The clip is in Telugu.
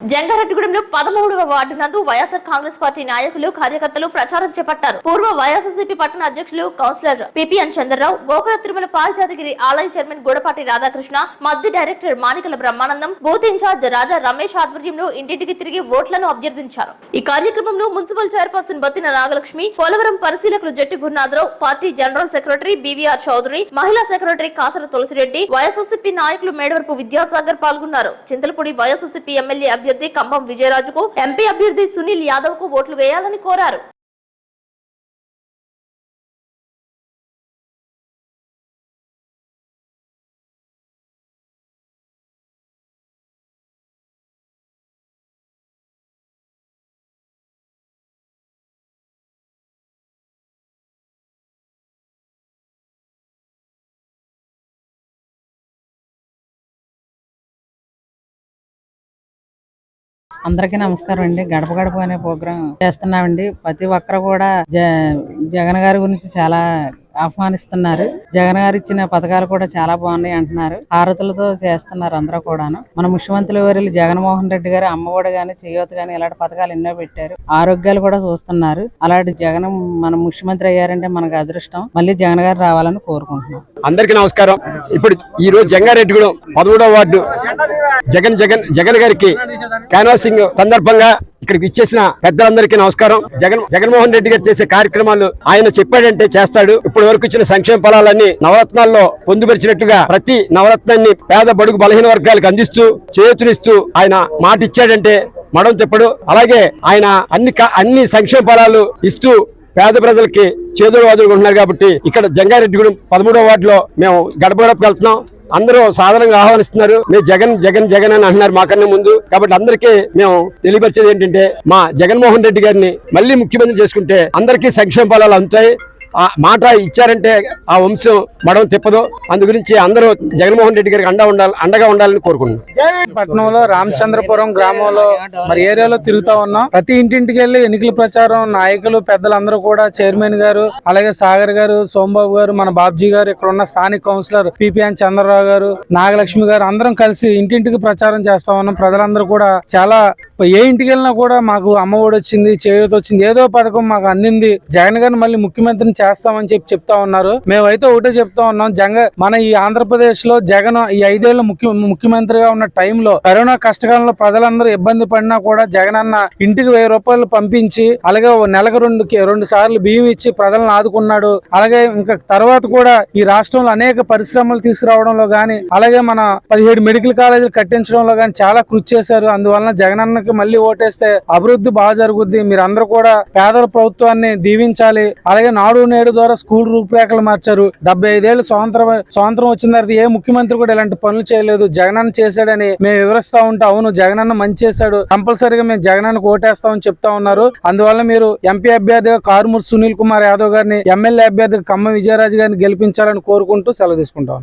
జంగారెడ్డిగూడెంలో పదమూడవ వార్డు నందు వైఎస్ఆర్ కాంగ్రెస్ పార్టీ నాయకులు కార్యకర్తలు ప్రచారం చేపట్టారు. పూర్వ వైఎస్ఆర్సీపీ పట్టణ అధ్యక్షులు కౌన్సిలర్ పిపిఎన్ చంద్రరావు గోకుల తిరుమల పారిజాతగిరి ఆలయ chairman Gudapati Radhakrishna Maddi director Manikala Brahmanandam booth in charge Raja Ramesh ఆధ్వర్యంలో ఇంటింటికి తిరిగి ఓట్లను అభ్యర్థించారు. ఈ కార్యక్రమంలో మున్సిపల్ చైర్పర్సన్ బత్తిన నాగలక్ష్మి పోలవరం పరిశీలకులు Jatti Gurunatharao party general secretary BVR Chowdary మహిళా సెక్రటరీ కాసర తులసిరెడ్డి వైఎస్ఆర్సీపీ నాయకులు మేడవరపు విద్యాసాగర్ పాల్గొన్నారు. చింతలపూడి వైఎస్ఆర్సీపీ ఎమ్మెల్యే అభ్యర్థి కంభం విజయరాజుకు ఎంపీ అభ్యర్థి సునీల్ యాదవ్కు ఓట్లు వేయాలని కోరారు. అందరికీ నమస్కారం అండి. గడప గడప అనే ప్రోగ్రాం చేస్తున్నామండి. ప్రతి ఒక్కరు కూడా జ జగన్ గారి గురించి చాలా ఆహ్వానిస్తున్నారు. జగన్ గారు ఇచ్చిన పథకాలు కూడా చాలా బాగున్నాయి అంటున్నారు. హారతులతో చేస్తున్నారు అందరూ కూడాను. మన ముఖ్యమంత్రి వర్యులు జగన్మోహన్ రెడ్డి గారు అమ్మఒడి గాని చేయూత గాని ఇలాంటి పథకాలు ఎన్నో పెట్టారు. ఆరోగ్యాలు కూడా చూస్తున్నారు. అలాంటి జగన్ మన ముఖ్యమంత్రి అయ్యారంటే మనకు అదృష్టం. మళ్ళీ జగన్ గారు రావాలని కోరుకుంటున్నాం. అందరికీ నమస్కారం. ఇప్పుడు ఈ రోజు జంగారెడ్డిగూడెం పదమూడవ వార్డు జగన్ జగన్ జగన్ గారికి క్యాన్వాసింగ్ సందర్భంగా ఇక్కడికి ఇచ్చేసిన పెద్దలందరికీ నమస్కారం. జగన్ జగన్మోహన్ రెడ్డి గారు చేసే కార్యక్రమాలు ఆయన చెప్పాడంటే చేస్తాడు. ఇప్పటి వరకు ఇచ్చిన సంక్షేమ ఫలాలన్నీ నవరత్నాల్లో పొందుపరిచినట్టుగా ప్రతి నవరత్నాన్ని పేద బడుగు బలహీన వర్గాలకు అందిస్తూ చేతునిస్తూ ఆయన మాట ఇచ్చాడంటే మడం చెప్పడు అలాగే ఆయన అన్ని అన్ని సంక్షేమ ఫలాలు ఇస్తూ పేద ప్రజలకి చేదులు ఉన్నారు కాబట్టి ఇక్కడ జంగారెడ్డిగూడెం పదమూడవ వార్డులో మేము గడప గడపకి వెళ్తున్నాం. అందరూ సాధారణంగా ఆహ్వానిస్తున్నారు. మీరు జగన్ జగన్ జగన్ అని అంటున్నారు మాకన్నా ముందు. కాబట్టి అందరికీ మేము తెలియపరిచేది ఏంటంటే మా జగన్మోహన్ రెడ్డి గారిని మళ్ళీ ముఖ్యమంత్రి చేసుకుంటే అందరికీ సంక్షేమ ఫలాలు అందుతాయి. మాట ఇచ్చారంటే ఆ వంశం మడం తిప్పదు. అందు గురించి అందరూ జగన్మోహన్ రెడ్డి గారికి అండ ఉండాలి అండగా ఉండాలని కోరుకుంటున్నాం. పట్టణంలో రామచంద్రపురం గ్రామంలో మరి ఏరియాలో తిరుగుతా ఉన్నాం. ప్రతి ఇంటింటికి వెళ్ళి ఎన్నికల ప్రచారం నాయకులు పెద్దలందరూ కూడా చైర్మన్ గారు అలాగే సాగర్ గారు సోమబాబు గారు మన బాబ్జీ గారు ఇక్కడ ఉన్న స్థానిక కౌన్సిలర్ పిపిఎన్ చంద్రరావు గారు నాగలక్ష్మి గారు అందరం కలిసి ఇంటింటికి ప్రచారం చేస్తా ఉన్నాం. ప్రజలందరూ కూడా చాలా ఏ ఇంటికి వెళ్ళినా కూడా మాకు అమ్మ ఒడి వచ్చింది చేయూత వచ్చింది ఏదో పథకం మాకు అందింది. జగన్ గారిని మళ్ళీ ముఖ్యమంత్రిని చేస్తామని చెప్పి చెప్తా ఉన్నారు. మేమైతే ఒకటే చెప్తా ఉన్నాం జగన్ మన ఈ ఆంధ్రప్రదేశ్లో జగన్ ఈ ఐదేళ్ళ ముఖ్య ముఖ్యమంత్రిగా ఉన్న టైంలో కరోనా కష్టకాలంలో ప్రజలందరూ ఇబ్బంది పడినా కూడా జగన్ అన్న ఇంటికి వెయ్యి రూపాయలు పంపించి అలాగే ఓ నెలకు రెండు రెండు సార్లు బియ్యం ఇచ్చి ప్రజలను ఆదుకున్నాడు. అలాగే ఇంకా తర్వాత కూడా ఈ రాష్ట్రంలో అనేక పరిశ్రమలు తీసుకురావడంలో గాని అలాగే మన పదిహేడు మెడికల్ కాలేజీలు కట్టించడంలో గాని చాలా కృషి చేశారు. అందువలన జగనన్నకి మళ్ళీ ఓటేస్తే అభివృద్ధి బాగా జరుగుద్ది. మీరందరూ కూడా పేదల ప్రభుత్వాన్ని దీవించాలి. అలాగే నాడు నేడు ద్వారా స్కూల్ రూపురేఖలు మార్చారు. డెబ్బై ఐదేళ్ళు స్వాతంత్రం స్వాతంత్రం వచ్చిన తర్వాత ఏ ముఖ్యమంత్రి కూడా ఇలాంటి పనులు చేయలేదు. జగనన్న చేశాడని మేము వివరిస్తా ఉంటే అవును జగనన్న మంచి చేశాడు. కంపల్సరీగా మేము జగనన్నకు ఓటేస్తామని చెప్తా ఉన్నారు. అందువల్ల మీరు ఎంపీ అభ్యర్థిగా కారుమూరి సునీల్ కుమార్ యాదవ్ గారిని ఎమ్మెల్యే అభ్యర్థిగా కమ్మ విజయరాజు గారిని గెలిపించాలని కోరుకుంటూ సెలవు తీసుకుంటాం.